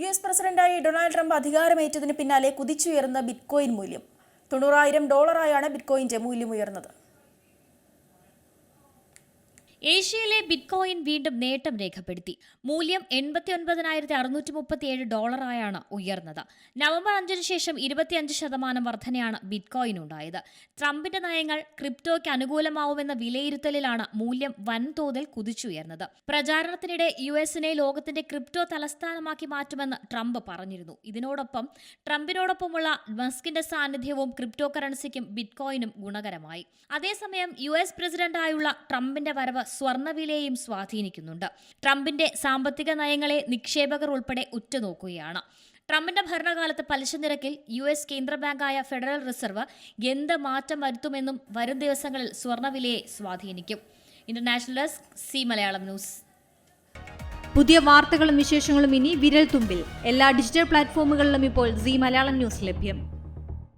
U S പ്രസിഡന്റായി Donald Trump അധികാരമേറ്റതിന് പിന്നാലെ കുതിച്ചുയർന്ന ബിറ്റ്കോയിൻ മൂല്യം. തൊണ്ണൂറായിരം ഡോളറായാണ് ബിറ്റ്കോയിന്റെ മൂല്യം ഉയർന്നത്. ഏഷ്യയിലെ ബിറ്റ്കോയിൻ വീണ്ടും നേട്ടം രേഖപ്പെടുത്തി. മൂല്യം എൺപത്തി ഒൻപതിനായിരത്തി അറുന്നൂറ്റി മുപ്പത്തിയേഴ് ഡോളറായാണ് ഉയർന്നത്. നവംബർ അഞ്ചിന് ശേഷം ഇരുപത്തിയഞ്ച് ശതമാനം വർധനയാണ് ബിറ്റ്കോയിൻ ഉണ്ടായത് ട്രംപിന്റെ നയങ്ങൾ ക്രിപ്റ്റോയ്ക്ക് അനുകൂലമാവുമെന്ന വിലയിരുത്തലിലാണ് മൂല്യം വൻതോതിൽ കുതിച്ചുയർന്നത്. പ്രചാരണത്തിനിടെ യു എസിനെ ലോകത്തിന്റെ ക്രിപ്റ്റോ തലസ്ഥാനമാക്കി മാറ്റുമെന്ന് ട്രംപ് പറഞ്ഞിരുന്നു. ഇതിനോടൊപ്പം ട്രംപിനോടൊപ്പമുള്ള മസ്കിന്റെ സാന്നിധ്യവും ക്രിപ്റ്റോ കറൻസിക്കും ബിറ്റ്കോയിനും ഗുണകരമായി. അതേസമയം യു എസ് പ്രസിഡന്റായുള്ള ട്രംപിന്റെ വരവ് സ്വർണവിലയെയും സ്വാധീനിക്കുന്നുണ്ട്. ട്രംപിന്റെ സാമ്പത്തിക നയങ്ങളെ നിക്ഷേപകർ ഉൾപ്പെടെ ഉറ്റുനോക്കുകയാണ്. ട്രംപിന്റെ ഭരണകാലത്ത് പലിശ നിരക്കിൽ യു എസ് കേന്ദ്ര ബാങ്കായ ഫെഡറൽ റിസർവ് എന്ത് മാറ്റം വരുത്തുമെന്നും വരും ദിവസങ്ങളിൽ സ്വർണവിലയെ സ്വാധീനിക്കും. International desk Zee Malayalam News. പുതിയ വാർത്തകളും വിശേഷങ്ങളും ഇനി വിരൽ തുമ്പിൽ എല്ലാ ഡിജിറ്റൽ പ്ലാറ്റ്ഫോമുകളിലും ഇപ്പോൾ സി മലയാളം ന്യൂസ് ലഭ്യം.